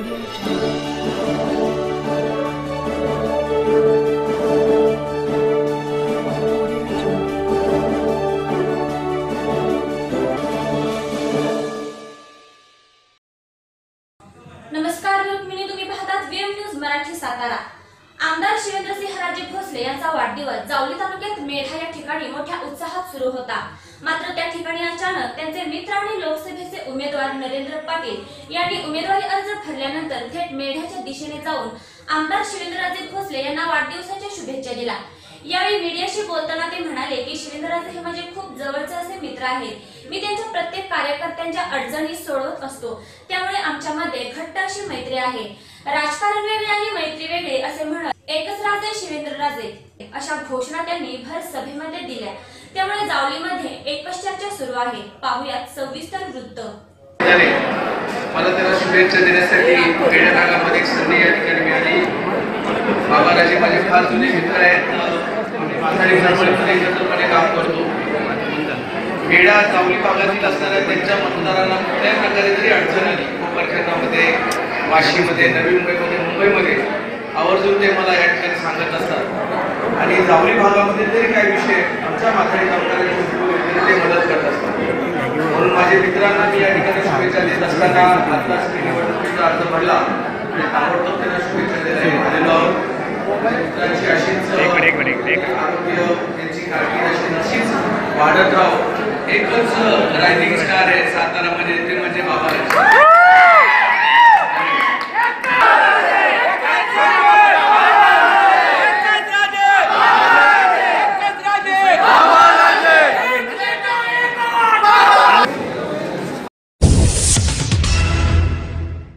नमस्कार रुक्मिणी तुम्ही पाहतात वेब न्यूज मराठी सातारा. आमदार शिवेंद्रसिंहराजे भोसले यांचा वाढदिवस जावली तालुक्यात मेढा या ठिकाणी मोठ्या उत्साहात सुरू होता. मात्र त्या ठिकाणी अचानक त्यांचे मित्र आणि लोकसभेचे उमेदवार नरेंद्र पाटील यांनी उमेदवारी अर्ज भरल्यानंतर थेट मेढ्याच्या दिशेने जाऊन आमदार शिवेंद्रराजे भोसले यांना वाढदिवसाच्या शुभेच्छा दिल्या. यावेळी मीडियाशी बोलताना ते म्हणाले की शिवेंद्रराजे हे माझे खूप जवळचे असे मित्र आहेत. मी त्यांच्या प्रत्येक कार्यकर्त्यांच्या अडचणी सोडवत असतो. त्यामुळे आमच्यामध्ये घट्ट अशी मैत्री आहे. राजकारण वेगळे आणि मैत्री वेगळे असे म्हणत एकच राजे शिवेंद्रराजे. अशा घोषणा त्यांनी भर सभेमध्ये दिल्या. त्यामुळे जावलीमध्ये एकच चर्चा सुरू आहे. पाहुयात सविस्तर वृत्त. मला त्याला शुभेच्छा देण्यासाठी खेड्या भागामध्ये एक संधी या ठिकाणी मिळाली. बाबाराजे माझे फार जुने मित्र आहेत. आम्ही माथाडी एकत्रपणे काम करतो. खेडा चावली भागातील असणाऱ्या त्यांच्या मतदारांना कुठल्याही प्रकारे जरी अडचण आली. कोपरखेत्रामध्ये वाशीमध्ये नवी मुंबईमध्ये मुंबईमध्ये आवर्जून ते मला या ठिकाणी सांगत असतात. आणि जावली भागामध्ये जरी काही विषय आमच्या उद्भवले तरी ते मदत करत असतात. म्हणून माझ्या मित्रांना मी या ठिकाणी शुभेच्छा देत असताना आताच मी निवडणुकीचा अर्ज भरला आणि ताबडतोब त्यांना शुभेच्छा देण्यात आलेलो आहोत. अशीच आरोग्य त्यांची कारकीर्द अशी नशीच वाढत राहो. एकच रायझिंग स्टार आहे सातारामध्ये